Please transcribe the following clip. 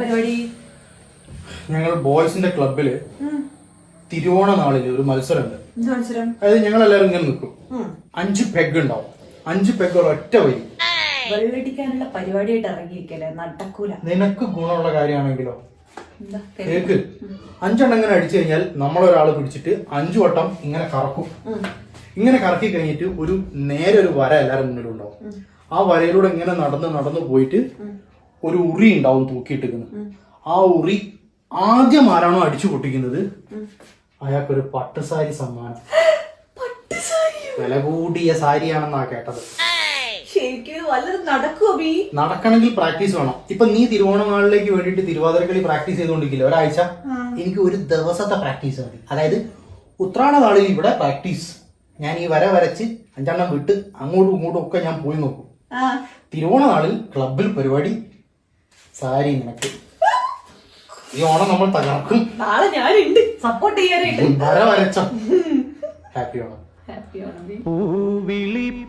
പരിപാടി? ഞങ്ങൾ ബോയ്സിന്റെ ക്ലബിൽ തിരുവോണ നാളിൽ ഒരു മത്സരമുണ്ട്. മത്സരം? അതായത് ഞങ്ങൾ എല്ലാവരും ഇങ്ങനെ നിൽക്കും. അഞ്ച് പെഗ് ഉണ്ടാവും. അഞ്ച് പെഗ് ഒറ്റ വരി. വെള്ളടിക്കാനുള്ള പരിപാടിയായിട്ട് ഇറങ്ങിയിരിക്കല്ലേ? നടക്കൂല. നിനക്ക് ഗുണമുള്ള കാര്യമാണെങ്കിലോ? കേക്ക്. അഞ്ചെണ്ണം ഇങ്ങനെ അടിച്ചു കഴിഞ്ഞാൽ നമ്മളൊരാൾ പിടിച്ചിട്ട് അഞ്ചു വട്ടം ഇങ്ങനെ കറക്കും. ഇങ്ങനെ കറക്കി കഴിഞ്ഞിട്ട് ഒരു നേരെ ഒരു വര എല്ലാവരും മുന്നിലുണ്ടാവും. ആ വരയിലൂടെ ഇങ്ങനെ നടന്ന് നടന്ന് പോയിട്ട് ഒരു ഉറി ഉണ്ടാവും തൂക്കിയിട്ടിരിക്കുന്നത്. ആ ഉറി ആദ്യം ആരാണോ അടിച്ചു പൊട്ടിക്കുന്നത്? അയാൾക്കൊരു പട്ടുസാരി സമ്മാനം. വില കൂടിയ സാരിയാണെന്നാ കേട്ടത്. നടക്കണമെങ്കിൽ പ്രാക്ടീസ് വേണം. ഇപ്പൊ നീ തിരുവോണനാളിലേക്ക് വേണ്ടിട്ട് തിരുവാതിരക്കളി പ്രാക്ടീസ് ചെയ്തുകൊണ്ടിരിക്കില്ല ഒരാഴ്ച? എനിക്ക് ഒരു ദിവസത്തെ പ്രാക്ടീസ് മതി. അതായത് ഉത്രാട നാളിൽ ഇവിടെ പ്രാക്ടീസ്. ഞാൻ ഈ വര വരച്ച് അഞ്ചെണ്ണം വിട്ട് അങ്ങോട്ടും ഇങ്ങോട്ടും ഒക്കെ ഞാൻ പോയി നോക്കും. തിരുവോണ നാളിൽ ക്ലബിൽ പരിപാടി സാരി നിനക്ക്. ഈ ഓണം നമ്മൾ തകർക്കും. നാളെ ഞാനുണ്ട്. സപ്പോർട്ട് ചെയ്യാനായിട്ട്. വര വരച്ചോ. ഹാപ്പി ഓണം. ഹാപ്പി ഓണം. ബി പൂവിളി